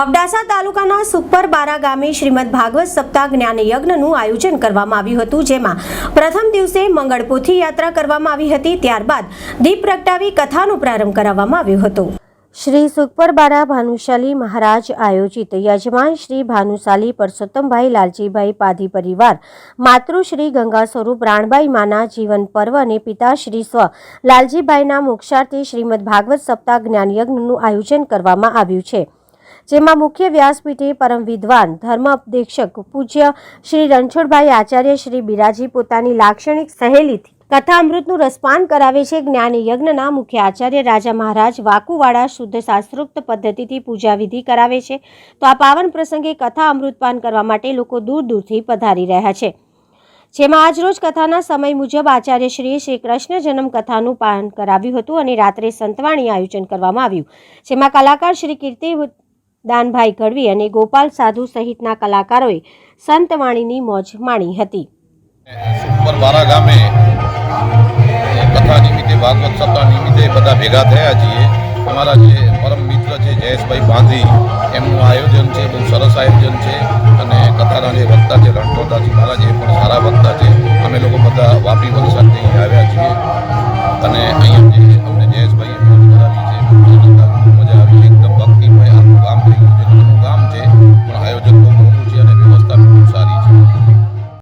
અબડાસા તાલુકાના સુપરબારા ગામે શ્રીમદ ભાગવત સપ્તાહ જ્ઞાન યજ્ઞનું આયોજન કરવામાં આવ્યું હતું, જેમાં પ્રથમ દિવસે મંગળપોથી યાત્રા કરવામાં આવી હતી, ત્યારબાદ દીપ પ્રગટાવી કથાનો પ્રારંભ કરાવવામાં આવ્યો હતો. શ્રી સુખપરબારા ભાનુશાલી મહારાજ આયોજિત યજમાન શ્રી ભાનુશાલી પરસોત્તમભાઈ લાલજીભાઈ પાધી પરિવાર માતૃશ્રી ગંગા સ્વરૂપ રાણબાઈ માના જીવન પર્વ અને પિતાશ્રી સ્વ લાલજીભાઈના મોક્ષાર્થે શ્રીમદ ભાગવત સપ્તાહ જ્ઞાનયજ્ઞનું આયોજન કરવામાં આવ્યું છે. જેમાં મુખ્ય વ્યાસપીઠે પરમ વિદ્વાન, ધર્મ ઉપદેશક પૂજ્ય શ્રી રણછોડભાઈ આચાર્ય શ્રી બિરાજી પોતાની લાક્ષણિક સહેલીથી કથા અમૃતનું રસપાન કરાવે છે. જ્ઞાન યજ્ઞના મુખ્ય આચાર્ય રાજા મહારાજ વાકુવાડા શુદ્ધ શાસ્ત્રોક્ત પદ્ધતિથી પૂજા વિધિ કરાવે છે. તો આ પાવન પ્રસંગે કથા અમૃતપાન કરવા માટે લોકો દૂર દૂરથી પધારી રહ્યા છે. જેમાં આજરોજ કથાના સમય મુજબ આચાર્ય શ્રી શ્રી કૃષ્ણ જન્મ કથાનું પાન કરાવ્યું હતું અને રાત્રે સંતવાણી આયોજન કરવામાં આવ્યું. જેમાં કલાકાર શ્રી કીર્તિ દાનભાઈ ગઢવી અને ગોપાલ સાધુ સહિતના કલાકારોએ સંતવાણીની મોજ માણી હતી. સુપરવારા ગામે કથા નિમિત્તે, ભાગવત સપ્તાહ નિમિત્તે બધા ભેગા થયા છીએ. અમારા જે પરમ મિત્ર છે, જયેશભાઈ બાંધી એમનું આયોજન છે, બહુ સરસ આયોજન છે. અને કથાના જે વક્તા છે, રણછોડદાસજી મહારાજ એ પણ સારા વક્તા છે. અમે લોકો બધા વાપી વલસાડથી આવ્યા છીએ. અને અહીંયા